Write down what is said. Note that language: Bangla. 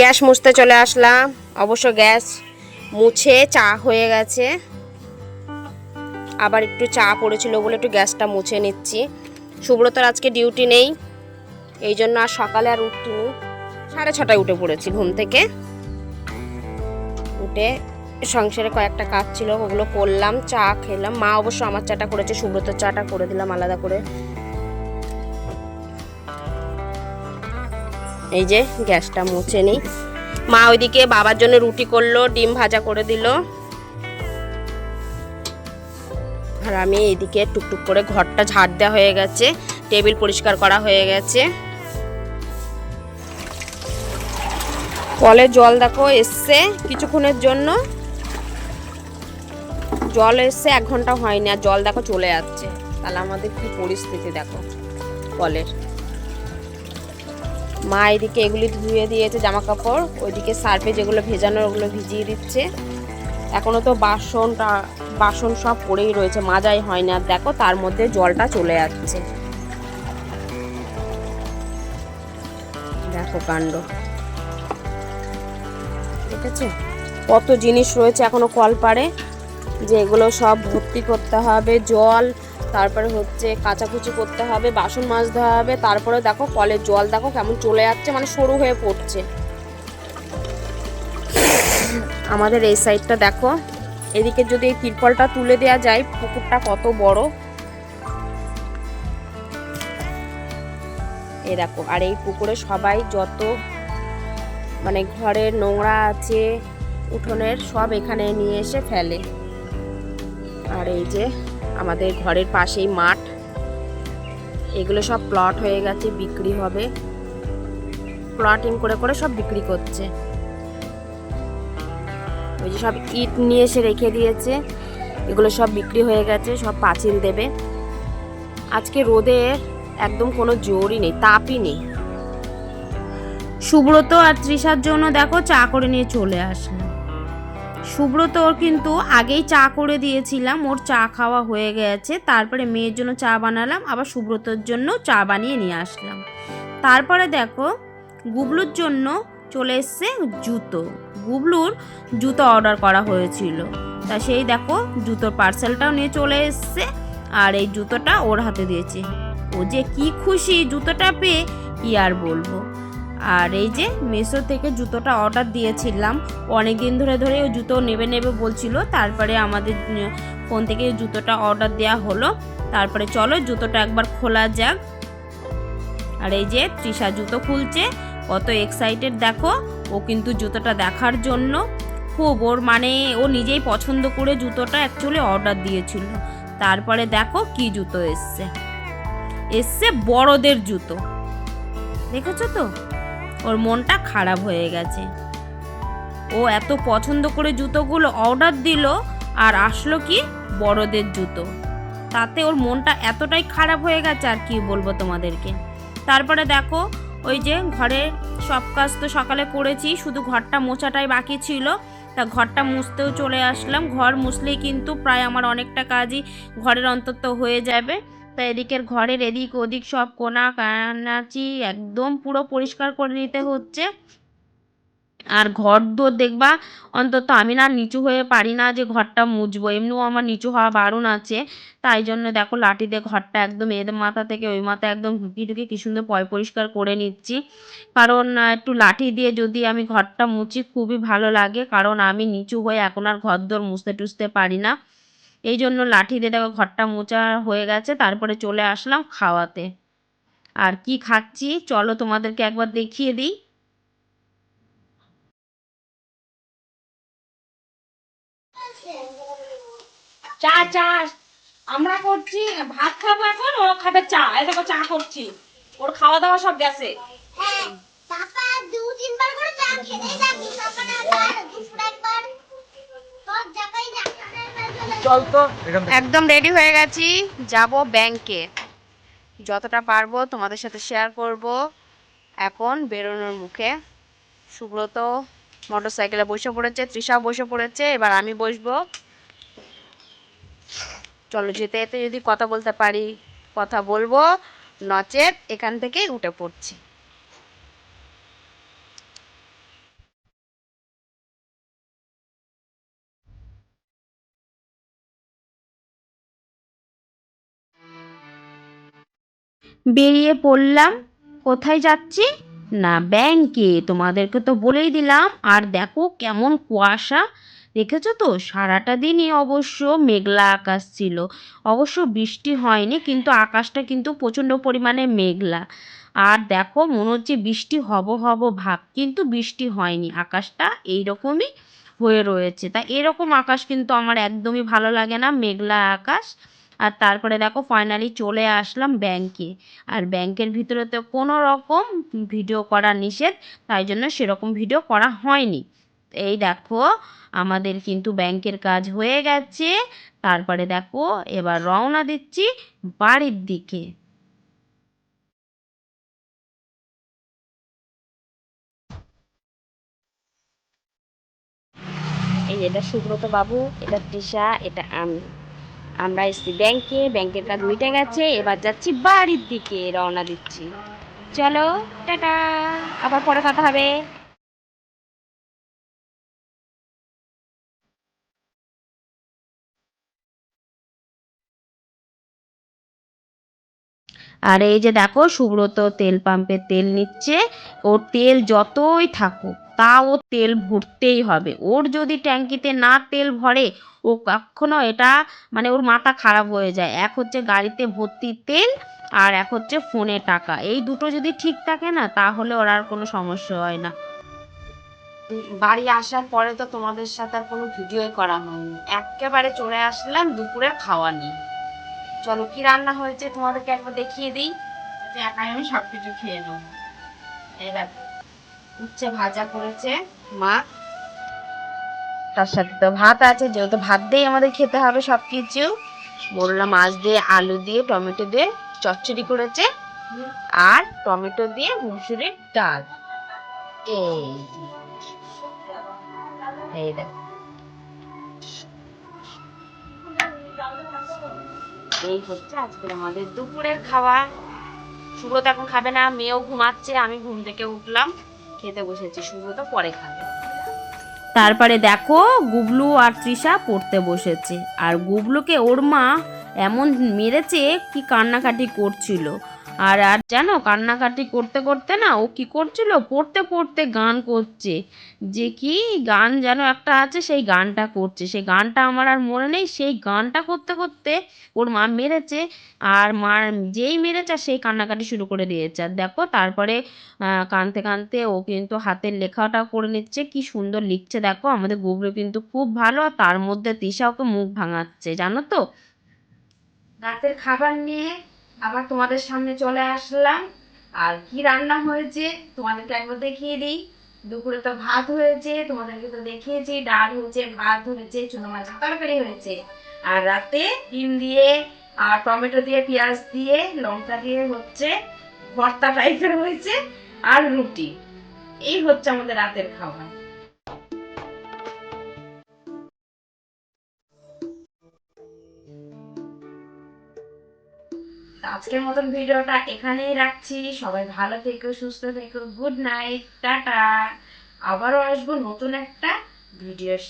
গ্যাস মুছতে চলে আসলাম। অবশ্য গ্যাস মুছে চা হয়ে গেছে। আবার একটু চা পড়েছিল বলে একটু গ্যাসটা মুছে নিচ্ছি। সুব্রতর আজকে ডিউটি নেই, এই জন্য আর সকালে আর উঠিনি সাড়ে ছটায় উঠে পড়েছি ঘুম থেকে। উঠে সংসারে কয়েকটা কাজ ছিল, ওগুলো করলাম, চা খেলাম। মা অবশ্য আমার চাটা করেছে, সুব্রতর চাটা করে দিলাম আলাদা করে। এই যে, গ্যাসটা মুছে নিই। মা ওইদিকে বাবার জন্য রুটি করল, ডিম ভাজা করে দিল। আর আমি এইদিকে টুকটুক করে ঘরটা ঝাড় দেওয়া হয়ে গেছে, টেবিল পরিষ্কার করা হয়ে গেছে। কলে জল দেখো এসছে কিছুক্ষণের জন্য। জল এসছে, এক ঘণ্টা হয়নি আর জল দেখো চলে যাচ্ছে। তাহলে আমাদের কি পরিস্থিতি দেখো কলের। মা এদিকে এগুলি ধুয়ে দিয়েছে জামা কাপড় ওইদিকে সার্ফে যেগুলো ভেজানো ওগুলো ভিজিয়ে দিচ্ছে। এখনও তো বাসনটা, বাসন সব পড়েই রয়েছে, মাজাই হয় না। দেখো, তার মধ্যে জলটা চলে যাচ্ছে দেখো কাণ্ড। ঠিক আছে কত জিনিস রয়েছে এখনও কল পারে যে এগুলো সব ভর্তি করতে হবে, জল তারপরে হচ্ছে কাচাকুচি করতে হবে, বাসন মাজতে হবে, তারপরে দেখো কলের জল দেখো কেমন চলে যাচ্ছে মানে সরু হয়ে পড়ছে। আমাদের এই সাইডটা দেখো, এদিকে যদি এই তিরপলটা তুলে দেওয়া যায়, পুকুরটা কত বড়। এই দেখো, আর এই পুকুরে সবাই যত মানে ঘরের নোংরা আছে, উঠোনের সব এখানে নিয়ে এসে ফেলে। আর এই যে আমাদের ঘরের পাশেই মাঠ। এগুলো সব প্লট হয়ে গেছে, বিক্রি হবে। প্লটিং করে করে সব বিক্রি করছে। ওই যে সব ইট নিয়ে এসে রেখে দিয়েছে। এগুলো সব বিক্রি হয়ে গেছে, সব পাঁচিল দেবে। আজকে রোদের একদম কোনো জোরই নেই, তাপই নেই। সুব্রত আর তৃষার জন্য দেখো চা করে নিয়ে চলে আসলাম। সুব্রত ওর কিন্তু আগেই চা করে দিয়েছিলাম, ওর চা খাওয়া হয়ে গেছে। তারপরে মেয়ের জন্য চা বানালাম, আবার সুব্রতর জন্য চা বানিয়ে নিয়ে আসলাম। তারপরে দেখো, গুবলুর জন্য চলে এসছে জুতো। গুবলুর জুতো অর্ডার করা হয়েছিল। তা সেই দেখো, জুতোর পার্সেলটাও নিয়ে চলে এসছে, আর এই জুতোটা ওর হাতে দিয়েছে। ও যে কি খুশি, জুতোটা পেয়ে কি আর বলব? আর এই যে মেসো থেকে জুতোটা অর্ডার দিয়েছিলাম। অনেক দিন ধরে ধরে ও জুতো নেবে নেবে বলছিল, তারপরে আমাদের ফোন থেকে জুতোটা অর্ডার দেওয়া হলো। তারপরে চলো জুতোটা একবার খোলা যাক। আর এই যে তৃষা জুতো খুলছে, কত এক্সাইটেড দেখো, ও কিন্তু জুতোটা দেখার জন্য। খুব ওর মানে ও নিজেই পছন্দ করে জুতোটা অ্যাকচুয়ালি অর্ডার দিয়েছিল। তারপরে দেখো কি জুতো এসছে। এসছে বড়দের জুতো। দেখেছ তো? ওর মনটা খারাপ হয়ে গেছে। ও এত পছন্দ করে জুতোগুলো অর্ডার দিল আর আসলো কি বড়দের জুতো। তাতে ওর মনটা এতটাই খারাপ হয়ে গেছে আর কি বলব তোমাদেরকে। তারপরে দেখো, ওই যে ঘরে সব কাজ তো সকালে করেছি, শুধু ঘরটা মোছাটাই বাকি ছিল। তা ঘরটা মুছতেও চলে আসলাম। ঘর মুছলেই কিন্তু প্রায় আমার অনেকটা কাজই ঘরের অন্তত হয়ে যাবে। তা এদিকের ঘরের এদিক ওদিক সব কোনা কানাচি একদম পুরো পরিষ্কার করে নিতে হচ্ছে। আর ঘর দোর দেখবা, অন্তত আমি না নিচু হয়ে পারি না যে ঘরটা মুছবো, এমনিও আমার নিচু হওয়া বারণ আছে। তাই জন্য দেখো লাঠি দিয়ে ঘরটা একদম এর মাথা থেকে ওই মাথা একদম ঢুকিয়ে ঢুকিয়ে কি সুন্দর পয় পরিষ্কার করে নিচ্ছি। কারণ একটু লাঠি দিয়ে যদি আমি ঘরটা মুছি খুবই ভালো লাগে, কারণ আমি নিচু হয়ে এখন আর ঘর দোর মুছতে টুছতে পারি না। এই জন্য লাঠি দিয়ে দেখো ঘরটা মোচা হয়ে গেছে তারপরে চলে আসলাম খাওয়াতে। আর কি খাচ্ছি? চলো তোমাদেরকে একবার দেখিয়ে দিই। চা চা আমরা করছি ভাত খাব এখন ও খাবে চা। এই দেখো চা করছি। ওর খাওয়া দাওয়া সব গেছে। হ্যাঁ, পাপা দু তিনবার করে চা খেতেই থাকি সকালে একবার দুপুরে একবার। তোর জায়গায় চল তো একদম রেডি হয়ে গেছি, যাব ব্যাংকে যতটা পারব তোমাদের সাথে শেয়ার করব। এখন বেরোনোর মুখে। সুব্রত মোটর সাইকেলে বসে পড়েছে, তৃষা বসে পড়েছে, এবার আমি বসবো। চলো, যেতে যেতে যদি কথা বলতে পারি, কথা বলব, নচেত এখান থেকেই উঠে পড়ছি। বেরিয়ে পড়লাম। কোথায় যাচ্ছি? না, ব্যাংকে। তোমাদেরকে তো বলেই দিলাম। আর দেখো কেমন কুয়াশা। দেখেছ তো? সারাটা দিনই অবশ্য মেঘলা আকাশ ছিল। অবশ্য বৃষ্টি হয়নি, কিন্তু আকাশটা কিন্তু প্রচণ্ড পরিমাণে মেঘলা। আর দেখো, মনে হচ্ছে বৃষ্টি হব হব ভাব, কিন্তু বৃষ্টি হয়নি। আকাশটা এইরকমই হয়ে রয়েছে। তা এরকম আকাশ কিন্তু আমার একদমই ভালো লাগে না, মেঘলা আকাশ। আর তারপরে দেখো ফাইনালি চলে আসলাম ব্যাংকে আর ব্যাংকের ভিতরে তো কোনো রকম ভিডিও করা নিষেধ, তাই জন্য সেরকম ভিডিও করা হয়নি। এই দেখো, আমাদের কিন্তু ব্যাংকের কাজ হয়ে গেছে। তারপরে দেখো, এবার রওনা দিচ্ছি বাড়ির দিকে। এই এটা সুব্রত বাবু, এটা তৃষা, এটা আমি। আমরা এসছি ব্যাংকে ব্যাংকের কাজ মিটে গেছে, এবার যাচ্ছি বাড়ির দিকে রওনা দিচ্ছি। চলো, টাটা। আবার পরে কথা হবে। আর এই যে দেখো, সুব্রত তেল পাম্পে তেল নিচ্ছে। ওর তেল যতই থাকুক তা ও তেল ভরতেই হবে। ওর যদি ট্যাঙ্কিতে না তেল ভরে, ও কখনো এটা মানে ওর মাথা খারাপ হয়ে যায়। এক হচ্ছে গাড়িতে ভর্তি তেল, আর এক হচ্ছে ফোনে টাকা। এই দুটো যদি ঠিক থাকে না, তাহলে ওর আর কোনো সমস্যা হয় না। বাড়ি আসার পরে তো তোমাদের সাথে আর কোনো ভিডিওই করা হয়নি। একেবারে চলে আসলাম দুপুরে খাওয়া নিয়ে। চলো, কি রান্না হয়েছে তোমাদেরকে একবার দেখিয়ে দিই? যে একাই আমি সব কিছু খেয়ে নেব। দেখো, উচ্ছে ভাজা করেছে মা। তার সাথে তো ভাত আছে, যেহেতু ভাত দিয়েই আমাদের খেতে হবে সব কিছু মোরলা মাছ দিয়ে আলু দিয়ে, টমেটো দিয়ে চচ্চড়ি করেছে। আর টমেটো দিয়ে মুসুরির ডাল। এই এই দেখো এই হচ্ছে আজকে আমাদের দুপুরের খাওয়া সুব্রত এখন খাবে না, মেয়েও ঘুমাচ্ছে, আমি ঘুম থেকে উঠলাম, খেতে বসেছি, সুব্রত পরে খাবে। তারপরে দেখো গুবলু আর তৃষা পড়তে বসেছে। আর গুবলুকে ওর মা এমন মেরেছে কি কান্নাকাটি করছিল। আর আর জানো কান্নাকাটি করতে করতে না ও কি করছিল? পড়তে পড়তে গান করছে। যে কি গান যেন একটা আছে সেই গানটা করছে। সেই গানটা আমার আর মনে নেই, সেই গানটা করতে করতে ওর মা মেরেছে আর মার যেই মেরেছে সেই কান্নাকাটি শুরু করে দিয়েছে। আর দেখো তারপরে কাঁদতে কাঁদতে ও কিন্তু হাতের লেখাটা করে নিচ্ছে। কি সুন্দর লিখছে দেখো, আমাদের গুবলু কিন্তু খুব ভালো। আর তার মধ্যে তৃষা ওকে মুখ ভাঙাচ্ছে, জানো তো? রাতের খাবার নিয়ে আবার তোমাদের সামনে চলে আসলাম। আর কি রান্না হয়েছে তোমাদেরকে একবার দেখিয়ে দিই। দুপুরে তো ভাত হয়েছে, তোমাদেরকে তো দেখিয়েছি। ডাল হয়েছে, ভাত হয়েছে চুনো মাছের তরকারি হয়েছে। আর রাতে ডিম দিয়ে আর টমেটো দিয়ে, পেঁয়াজ দিয়ে, লঙ্কা দিয়ে হচ্ছে ভর্তা টাইপের হয়েছে আর রুটি। এই হচ্ছে আমাদের রাতের খাবার। আজকের মতন ভিডিওটা এখানেই রাখছি। সবাই ভালো থেকো, সুস্থ থেকো গুড নাইট টাটা। আবারও আসব নতুন একটা ভিডিওর